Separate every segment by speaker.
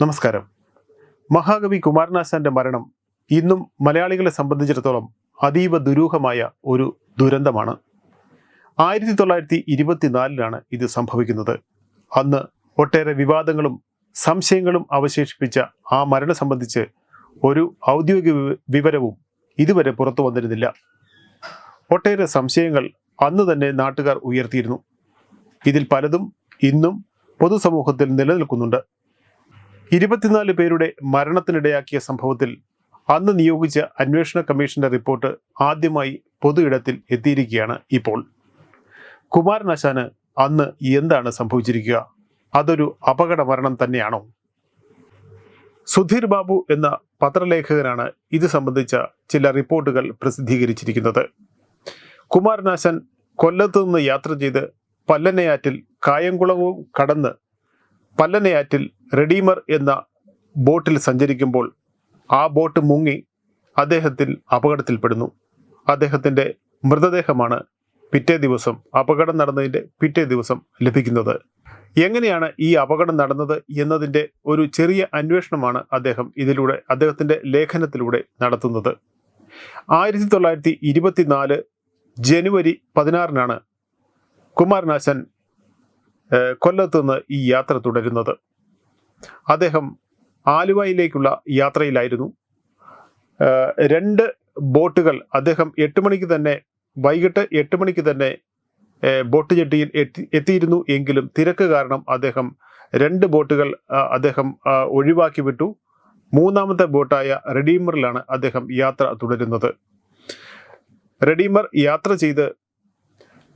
Speaker 1: നമസ്കാരം. മഹാകവി കുമാരനാശാന്റെ മരണം ഇന്നും മലയാളികളെ സംബന്ധിച്ചിടത്തോളം അതീവ ദുരൂഹമായ ഒരു ദുരന്തമാണ്. ആയിരത്തി തൊള്ളായിരത്തി ഇരുപത്തിനാലിലാണ് ഇത് സംഭവിക്കുന്നത്. അന്ന് ഒട്ടേറെ വിവാദങ്ങളും സംശയങ്ങളും അവശേഷിപ്പിച്ച ആ മരണം സംബന്ധിച്ച് ഒരു ഔദ്യോഗിക വിവരവും ഇതുവരെ പുറത്തു വന്നിരുന്നില്ല. ഒട്ടേറെ സംശയങ്ങൾ അന്ന് തന്നെ നാട്ടുകാർ ഉയർത്തിയിരുന്നു. ഇതിൽ പലതും ഇന്നും പൊതുസമൂഹത്തിൽ നിലനിൽക്കുന്നുണ്ട്. ഇരുപത്തിനാല് പേരുടെ മരണത്തിനിടയാക്കിയ സംഭവത്തിൽ അന്ന് നിയോഗിച്ച അന്വേഷണ കമ്മീഷന്റെ റിപ്പോർട്ട് ആദ്യമായി പൊതു ഇടത്തിൽ എത്തിയിരിക്കുകയാണ് ഇപ്പോൾ. കുമാരനാശാന് അന്ന് എന്താണ് സംഭവിച്ചിരിക്കുക? അതൊരു അപകട മരണം തന്നെയാണോ? സുധീർ ബാബു എന്ന പത്രലേഖകനാണ് ഇത് സംബന്ധിച്ച ചില റിപ്പോർട്ടുകൾ പ്രസിദ്ധീകരിച്ചിരിക്കുന്നത്. കുമാരനാശൻ കൊല്ലത്തു നിന്ന് യാത്ര ചെയ്ത് പല്ലനയാറ്റിൽ കായംകുളവും കടന്ന് പല്ലനയാറ്റിൽ റെഡീമർ എന്ന ബോട്ടിൽ സഞ്ചരിക്കുമ്പോൾ ആ ബോട്ട് മുങ്ങി അദ്ദേഹത്തിൽ അപകടത്തിൽപ്പെടുന്നു. അദ്ദേഹത്തിന്റെ മൃതദേഹമാണ് പിറ്റേ ദിവസം അപകടം നടന്നതിന്റെ പിറ്റേ ദിവസം ലഭിക്കുന്നത്. എങ്ങനെയാണ് ഈ അപകടം നടന്നത് എന്നതിന്റെ ഒരു ചെറിയ അന്വേഷണമാണ് അദ്ദേഹം ഇതിലൂടെ അദ്ദേഹത്തിന്റെ ലേഖനത്തിലൂടെ നടത്തുന്നത്. ആയിരത്തി തൊള്ളായിരത്തി ഇരുപത്തിനാല് ജനുവരി പതിനാറിനാണ് കുമാരനാശൻ ഏഹ്, കൊല്ലത്ത് നിന്ന് ഈ യാത്ര തുടരുന്നത്. അദ്ദേഹം ആലുവയിലേക്കുള്ള യാത്രയിലായിരുന്നു. രണ്ട് ബോട്ടുകൾ അദ്ദേഹം എട്ട് മണിക്ക് തന്നെ വൈകിട്ട് എട്ട് മണിക്ക് തന്നെ ബോട്ട് ജെട്ടിയിൽ എത്തി എത്തിയിരുന്നു എങ്കിലും തിരക്ക് കാരണം അദ്ദേഹം രണ്ട് ബോട്ടുകൾ അദ്ദേഹം ഒഴിവാക്കി വിട്ടു. മൂന്നാമത്തെ ബോട്ടായ റെഡീമറിലാണ് അദ്ദേഹം യാത്ര തുടരുന്നത്. റെഡീമർ യാത്ര ചെയ്ത്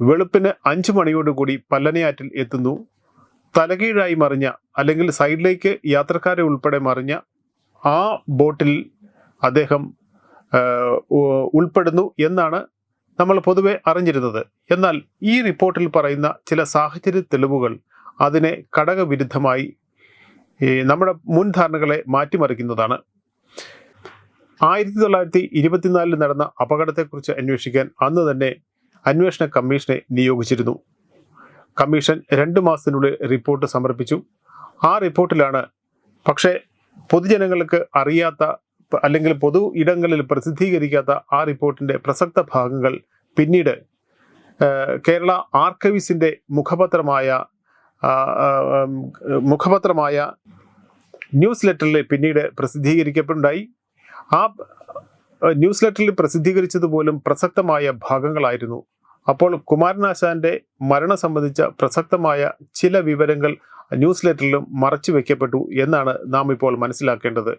Speaker 1: വെളുപ്പിന് അഞ്ചു മണിയോടുകൂടി പല്ലനയാറ്റിൽ എത്തുന്നു. തലകീഴായി മറിഞ്ഞ അല്ലെങ്കിൽ സൈഡിലേക്ക് യാത്രക്കാരെ ഉൾപ്പെടെ മറിഞ്ഞ ആ ബോട്ടിൽ അദ്ദേഹം ഉൾപ്പെടുന്നു എന്നാണ് നമ്മൾ പൊതുവെ അറിഞ്ഞിരുന്നത്. എന്നാൽ ഈ റിപ്പോർട്ടിൽ പറയുന്ന ചില സാഹചര്യ തെളിവുകൾ അതിനെ ഘടകവിരുദ്ധമായി നമ്മുടെ മുൻ ധാരണകളെ മാറ്റിമറിക്കുന്നതാണ്. ആയിരത്തി തൊള്ളായിരത്തി ഇരുപത്തിനാലിൽ നടന്ന അപകടത്തെക്കുറിച്ച് അന്വേഷിക്കാൻ അന്ന് തന്നെ അന്വേഷണ കമ്മീഷനെ നിയോഗിച്ചിരുന്നു. കമ്മീഷൻ രണ്ട് മാസത്തിനുള്ളിൽ റിപ്പോർട്ട് സമർപ്പിച്ചു. ആ റിപ്പോർട്ടിലാണ് പക്ഷേ പൊതുജനങ്ങൾക്ക് അറിയാത്ത അല്ലെങ്കിൽ പൊതു ഇടങ്ങളിൽ പ്രസിദ്ധീകരിക്കാത്ത ആ റിപ്പോർട്ടിന്റെ പ്രസക്ത ഭാഗങ്ങൾ പിന്നീട് കേരള ആർക്കൈവ്സിന്റെ മുഖപത്രമായ മുഖപത്രമായ ന്യൂസ് ലെറ്ററിൽ പിന്നീട് പ്രസിദ്ധീകരിക്കപ്പെടുണ്ടായി ആ, ന്യൂസ് ലെറ്ററിൽ പ്രസിദ്ധീകരിച്ചത് പോലും പ്രസക്തമായ ഭാഗങ്ങളായിരുന്നു. അപ്പോൾ കുമാരനാശാന്റെ മരണം സംബന്ധിച്ച പ്രസക്തമായ ചില വിവരങ്ങൾ ന്യൂസ് ലെറ്ററിലും മറച്ചു വെക്കപ്പെട്ടു എന്നാണ് നാം ഇപ്പോൾ മനസ്സിലാക്കേണ്ടത്.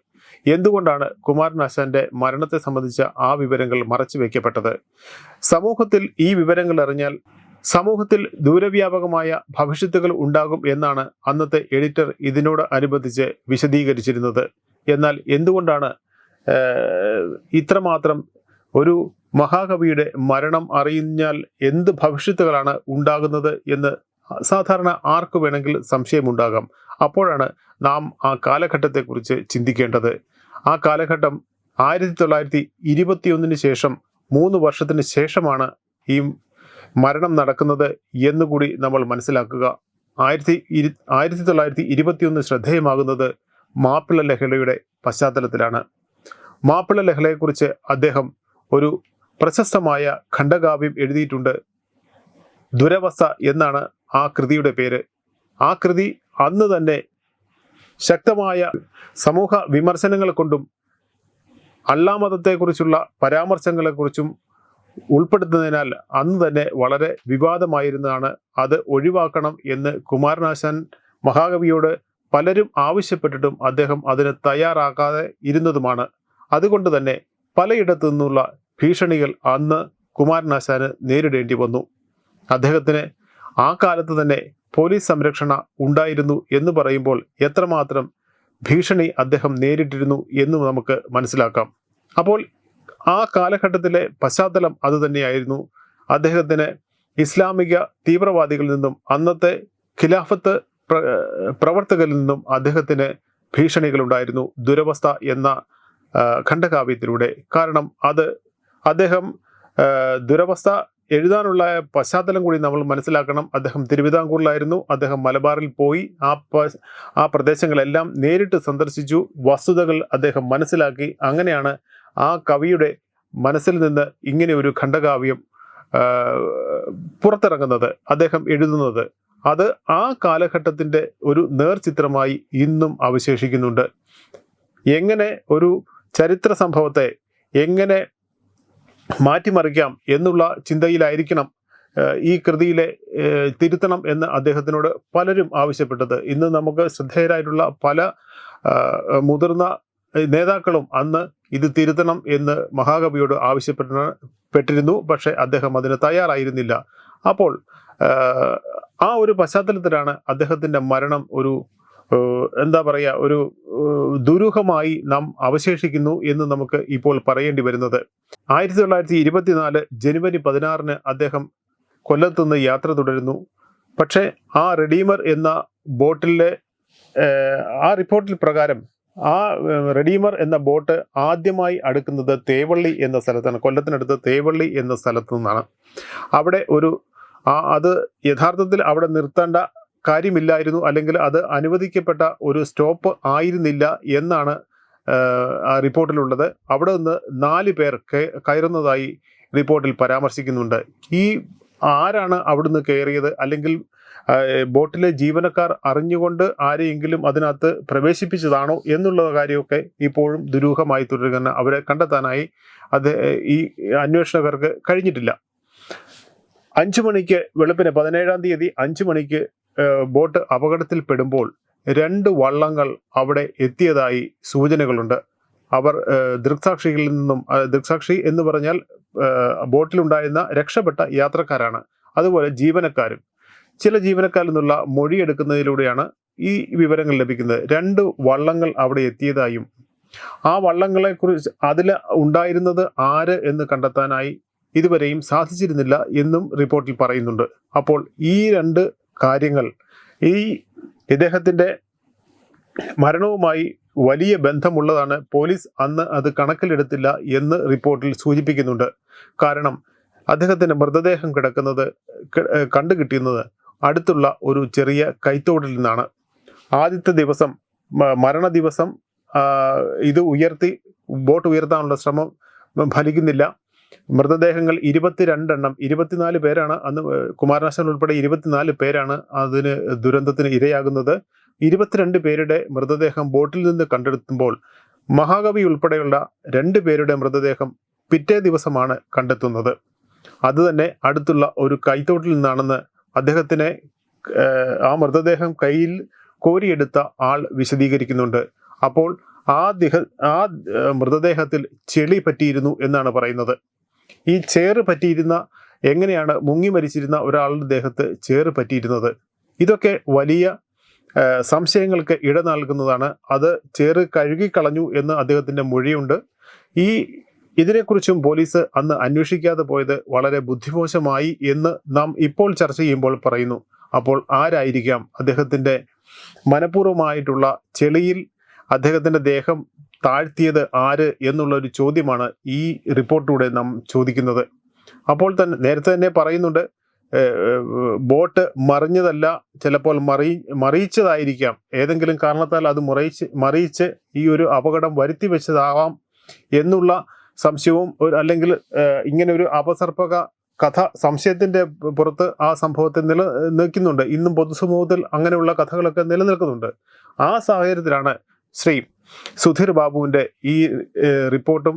Speaker 1: എന്തുകൊണ്ടാണ് കുമാരനാശാന്റെ മരണത്തെ സംബന്ധിച്ച ആ വിവരങ്ങൾ മറച്ചു വെക്കപ്പെട്ടത്? സമൂഹത്തിൽ ഈ വിവരങ്ങൾ അറിഞ്ഞാൽ സമൂഹത്തിൽ ദൂരവ്യാപകമായ ഭവിഷ്യത്തുകൾ ഉണ്ടാകും എന്നാണ് അന്നത്തെ എഡിറ്റർ ഇതിനോട് അനുബന്ധിച്ച് വിശദീകരിച്ചിരുന്നത്. എന്നാൽ എന്തുകൊണ്ടാണ് ഇത്രമാത്രം ഒരു മഹാകവിയുടെ മരണം അറിഞ്ഞാൽ എന്ത് ഭവിഷ്യത്തുകളാണ് ഉണ്ടാകുന്നത് എന്ന് സാധാരണ ആർക്ക് വേണമെങ്കിൽ സംശയമുണ്ടാകാം. അപ്പോഴാണ് നാം ആ കാലഘട്ടത്തെക്കുറിച്ച് ചിന്തിക്കേണ്ടത്. ആ കാലഘട്ടം ആയിരത്തി തൊള്ളായിരത്തി ഇരുപത്തിയൊന്നിന് ശേഷം മൂന്ന് വർഷത്തിന് ശേഷമാണ് ഈ മരണം നടക്കുന്നത് എന്നുകൂടി നമ്മൾ മനസ്സിലാക്കുക. ആയിരത്തി ഇരു ആയിരത്തി തൊള്ളായിരത്തി ഇരുപത്തിയൊന്ന് ശ്രദ്ധേയമാകുന്നത് മാപ്പിള ലഹളയുടെ പശ്ചാത്തലത്തിലാണ്. മാപ്പിള ലഹളയെക്കുറിച്ച് അദ്ദേഹം ഒരു പ്രശസ്തമായ ഖണ്ഡകാവ്യം എഴുതിയിട്ടുണ്ട്. ദുരവസ്ഥ എന്നാണ് ആ കൃതിയുടെ പേര്. ആ കൃതി അന്ന് തന്നെ ശക്തമായ സമൂഹ വിമർശനങ്ങൾ കൊണ്ടും അള്ളാമതത്തെക്കുറിച്ചുള്ള പരാമർശങ്ങളെക്കുറിച്ചും ഉൾപ്പെടുത്തുന്നതിനാൽ അന്ന് തന്നെ വളരെ വിവാദമായിരുന്നതാണ്. അത് ഒഴിവാക്കണം എന്ന് കുമാരനാശാൻ മഹാകവിയോട് പലരും ആവശ്യപ്പെട്ടിട്ടും അദ്ദേഹം അതിന് തയ്യാറാക്കാതെ ഇരുന്നതുമാണ്. അതുകൊണ്ട് തന്നെ പലയിടത്തു നിന്നുള്ള ഭീഷണികൾ അന്ന് കുമാരനാശാന് നേരിടേണ്ടി വന്നു. അദ്ദേഹത്തിന് ആ കാലത്ത് തന്നെ പോലീസ് സംരക്ഷണ ഉണ്ടായിരുന്നു എന്ന് പറയുമ്പോൾ എത്രമാത്രം ഭീഷണി അദ്ദേഹം നേരിട്ടിരുന്നു എന്ന് നമുക്ക് മനസ്സിലാക്കാം. അപ്പോൾ ആ കാലഘട്ടത്തിലെ പശ്ചാത്തലം അതുതന്നെയായിരുന്നു അദ്ദേഹത്തിന് ഇസ്ലാമിക തീവ്രവാദികളിൽ നിന്നും അന്നത്തെ ഖിലാഫത്ത് പ്ര- പ്രവർത്തകരിൽ നിന്നും അദ്ദേഹത്തിന് ഭീഷണികളുണ്ടായിരുന്നു. ദുരവസ്ഥ എന്ന ഖണ്ഡകാവ്യത്തിലൂടെ. കാരണം അത് അദ്ദേഹം ദുരവസ്ഥ എഴുതാനുള്ള പശ്ചാത്തലം കൂടി നമ്മൾ മനസ്സിലാക്കണം. അദ്ദേഹം തിരുവിതാംകൂറിലായിരുന്നു. അദ്ദേഹം മലബാറിൽ പോയി ആ ആ പ്രദേശങ്ങളെല്ലാം നേരിട്ട് സന്ദർശിച്ചു. വസ്തുതകൾ അദ്ദേഹം മനസ്സിലാക്കി. അങ്ങനെയാണ് ആ കവിയുടെ മനസ്സിൽ നിന്ന് ഇങ്ങനെ ഒരു ഖണ്ഡകാവ്യം പുറത്തിറങ്ങുന്നത് അദ്ദേഹം എഴുതുന്നത്. അത് ആ കാലഘട്ടത്തിന്റെ ഒരു നേർചിത്രമായി ഇന്നും അവശേഷിക്കുന്നുണ്ട്. എങ്ങനെ ഒരു ചരിത്ര സംഭവത്തെ എങ്ങനെ മാറ്റിമറിക്കാം എന്നുള്ള ചിന്തയിലായിരിക്കണം ഈ കൃതിയിലെ തിരുത്തണം എന്ന് അദ്ദേഹത്തിനോട് പലരും ആവശ്യപ്പെട്ടത്. ഇന്ന് നമുക്ക് ശ്രദ്ധേയരായിട്ടുള്ള പല മുതിർന്ന നേതാക്കളും അന്ന് ഇത് തിരുത്തണം എന്ന് മഹാകവിയോട് ആവശ്യപ്പെട്ടിരുന്നു പെട്ടിരുന്നു. പക്ഷേ അദ്ദേഹം അതിന് തയ്യാറായിരുന്നില്ല. അപ്പോൾ ആ ഒരു പശ്ചാത്തലത്തിലാണ് അദ്ദേഹത്തിന്റെ മരണം ഒരു എന്താ പറയുക ഒരു ദുരൂഹമായി നാം അവശേഷിക്കുന്നു എന്ന് നമുക്ക് ഇപ്പോൾ പറയേണ്ടി വരുന്നത്. ആയിരത്തി തൊള്ളായിരത്തി ഇരുപത്തിനാല് ജനുവരി പതിനാറിന് അദ്ദേഹം കൊല്ലത്തുനിന്ന് യാത്ര തുടരുന്നു. പക്ഷേ ആ റെഡീമർ എന്ന ബോട്ടിലെ ആ റിപ്പോർട്ടിൽ പ്രകാരം ആ റെഡീമർ എന്ന ബോട്ട് ആദ്യമായി അടുക്കുന്നത് തേവള്ളി എന്ന സ്ഥലത്താണ്. കൊല്ലത്തിനടുത്ത് തേവള്ളി എന്ന സ്ഥലത്തു നിന്നാണ്. അവിടെ ഒരു അത് യഥാർത്ഥത്തിൽ അവിടെ നിർത്തേണ്ട കാര്യമില്ലായിരുന്നു അല്ലെങ്കിൽ അത് അനുവദിക്കപ്പെട്ട ഒരു സ്റ്റോപ്പ് ആയിരുന്നില്ല എന്നാണ് ആ റിപ്പോർട്ടിലുള്ളത്. അവിടെ നിന്ന് നാല് പേർ കയ- കയറുന്നതായി റിപ്പോർട്ടിൽ പരാമർശിക്കുന്നുണ്ട്. ഈ ആരാണ് അവിടുന്ന് കയറിയത്? അല്ലെങ്കിൽ ബോട്ടിലെ ജീവനക്കാർ അറിഞ്ഞുകൊണ്ട് ആരെയെങ്കിലും അതിനകത്ത് പ്രവേശിപ്പിച്ചതാണോ എന്നുള്ള കാര്യമൊക്കെ ഇപ്പോഴും ദുരൂഹമായി തുടരുന്ന അവരെ കണ്ടെത്താനായി അത് ഈ അന്വേഷകർക്ക് കഴിഞ്ഞിട്ടില്ല. അഞ്ചു മണിക്ക് വെളുപ്പിന് പതിനേഴാം തീയതി അഞ്ചു മണിക്ക് ബോട്ട് അപകടത്തിൽപ്പെടുമ്പോൾ രണ്ട് വള്ളങ്ങൾ അവിടെ എത്തിയതായി സൂചനകളുണ്ട്. അവർ ദൃക്സാക്ഷികളിൽ നിന്നും ദൃക്സാക്ഷി എന്ന് പറഞ്ഞാൽ ബോട്ടിലുണ്ടായിരുന്ന രക്ഷപ്പെട്ട യാത്രക്കാരാണ്. അതുപോലെ ജീവനക്കാരും. ചില ജീവനക്കാരിൽ നിന്നുള്ള മൊഴിയെടുക്കുന്നതിലൂടെയാണ് ഈ വിവരങ്ങൾ ലഭിക്കുന്നത്. രണ്ട് വള്ളങ്ങൾ അവിടെ എത്തിയതായും. ആ വള്ളങ്ങളെക്കുറിച്ച് അതിൽ ഉണ്ടായിരുന്നത് ആര് എന്ന് കണ്ടെത്താനായി ഇതുവരെയും സാധിച്ചിരുന്നില്ല എന്നും റിപ്പോർട്ടിൽ പറയുന്നുണ്ട്. അപ്പോൾ ഈ രണ്ട് കാര്യങ്ങൾ. ഈ ഇദ്ദേഹത്തിന്റെ മരണവുമായി വലിയ ബന്ധമുള്ളതാണ്. പോലീസ് അന്ന് അത് കണക്കിലെടുത്തില്ല എന്ന് റിപ്പോർട്ടിൽ സൂചിപ്പിക്കുന്നുണ്ട്. കാരണം അദ്ദേഹത്തിന്റെ മൃതദേഹം കിടക്കുന്നത് കണ്ടു കിട്ടിയുന്നത് അടുത്തുള്ള ഒരു ചെറിയ കൈത്തോടിൽ നിന്നാണ്. ആദ്യത്തെ ദിവസം മരണ ദിവസം ഇത് ഉയർത്തി ബോട്ട് ഉയർത്താനുള്ള ശ്രമം ഫലിക്കുന്നില്ല. മൃതദേഹങ്ങൾ ഇരുപത്തിരണ്ടെണ്ണം ഇരുപത്തിനാല് പേരാണ് അന്ന് കുമാരനാശൻ ഉൾപ്പെടെ ഇരുപത്തിനാല് പേരാണ് അതിന് ദുരന്തത്തിന് ഇരയാകുന്നത്. ഇരുപത്തിരണ്ട് പേരുടെ മൃതദേഹം ബോട്ടിൽ നിന്ന് കണ്ടെടുത്തുമ്പോൾ മഹാകവി ഉൾപ്പെടെയുള്ള രണ്ട് പേരുടെ മൃതദേഹം പിറ്റേ ദിവസമാണ് കണ്ടെത്തുന്നത്. അതുതന്നെ അടുത്തുള്ള ഒരു കൈത്തോട്ടിൽ നിന്നാണെന്ന് അദ്ദേഹത്തിനെ ആ മൃതദേഹം കയ്യിൽ കോരിയെടുത്ത ആൾ വിശദീകരിക്കുന്നുണ്ട്. അപ്പോൾ ആ ദിഹ ആ മൃതദേഹത്തിൽ ചെളി പറ്റിയിരുന്നു എന്നാണ് പറയുന്നത്. ഈ ചേറ് പറ്റിയിരുന്ന എങ്ങനെയാണ് മുങ്ങി മരിച്ചിരുന്ന ഒരാളുടെ ദേഹത്ത് ചേറ് പറ്റിയിരുന്നത്? ഇതൊക്കെ വലിയ സംശയങ്ങൾക്ക് ഇട നൽകുന്നതാണ്. അത് ചേറ് കഴുകിക്കളഞ്ഞു എന്ന് അദ്ദേഹത്തിന്റെ മൊഴിയുണ്ട്. ഈ ഇതിനെക്കുറിച്ചും പോലീസ് അന്ന് അന്വേഷിക്കാതെ പോയത് വളരെ ബുദ്ധിമോശമായി എന്ന് നാം ഇപ്പോൾ ചർച്ച ചെയ്യുമ്പോൾ പറയുന്നു. അപ്പോൾ ആരായിരിക്കാം അദ്ദേഹത്തിന്റെ മനഃപൂർവമായിട്ടുള്ള ചെളിയിൽ അദ്ദേഹത്തിന്റെ ദേഹം താഴ്ത്തിയത് ആര് എന്നുള്ള ഒരു ചോദ്യമാണ് ഈ റിപ്പോർട്ടിലൂടെ നാം ചോദിക്കുന്നത്. അപ്പോൾ തന്നെ നേരത്തെ തന്നെ പറയുന്നുണ്ട് ബോട്ട് മറിഞ്ഞതല്ല ചിലപ്പോൾ മറി മറിയിച്ചതായിരിക്കാം. ഏതെങ്കിലും കാരണത്താൽ അത് മറിയിച്ച് മറിയിച്ച് ഈ ഒരു അപകടം വരുത്തി വെച്ചതാവാം എന്നുള്ള സംശയവും അല്ലെങ്കിൽ ഇങ്ങനെ ഒരു അപസർപ്പക കഥ സംശയത്തിന്റെ പുറത്ത് ആ സംഭവത്തെ നില നിൽക്കുന്നുണ്ട്. ഇന്നും പൊതുസമൂഹത്തിൽ അങ്ങനെയുള്ള കഥകളൊക്കെ നിലനിൽക്കുന്നുണ്ട്. ആ സാഹചര്യത്തിലാണ് ശ്രീ സുധീർ ബാബുവിന്റെ ഈ റിപ്പോർട്ടും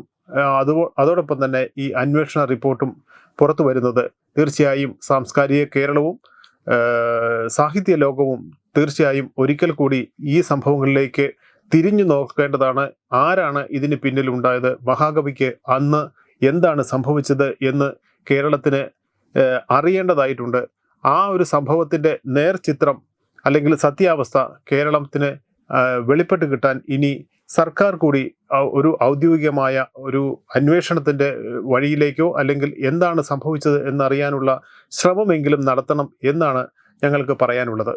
Speaker 1: അതോ അതോടൊപ്പം തന്നെ ഈ അന്വേഷണ റിപ്പോർട്ടും പുറത്തു വരുന്നത് തീർച്ചയായും സാംസ്കാരിക കേരളവും സാഹിത്യ ലോകവും തീർച്ചയായും ഒരിക്കൽ കൂടി ഈ സംഭവങ്ങളിലേക്ക് തിരിഞ്ഞു നോക്കേണ്ടതാണ്. ആരാണ് ഇതിന് പിന്നിലുണ്ടായത് മഹാകവിക്ക് അന്ന് എന്താണ് സംഭവിച്ചത് എന്ന് കേരളത്തിന് അറിയേണ്ടതായിട്ടുണ്ട്. ആ ഒരു സംഭവത്തിന്റെ നേർചിത്രം അല്ലെങ്കിൽ സത്യാവസ്ഥ കേരളത്തിന് വെളിപ്പെട്ട് കിട്ടാൻ ഇനി സർക്കാർ കൂടി ഒരു ഔദ്യോഗികമായ ഒരു അന്വേഷണത്തിന്റെ വഴിയിലേക്കോ അല്ലെങ്കിൽ എന്താണ് സംഭവിച്ചത് എന്നറിയാനുള്ള ശ്രമമെങ്കിലും നടത്തണം എന്നാണ് ഞങ്ങൾക്ക് പറയാനുള്ളത്.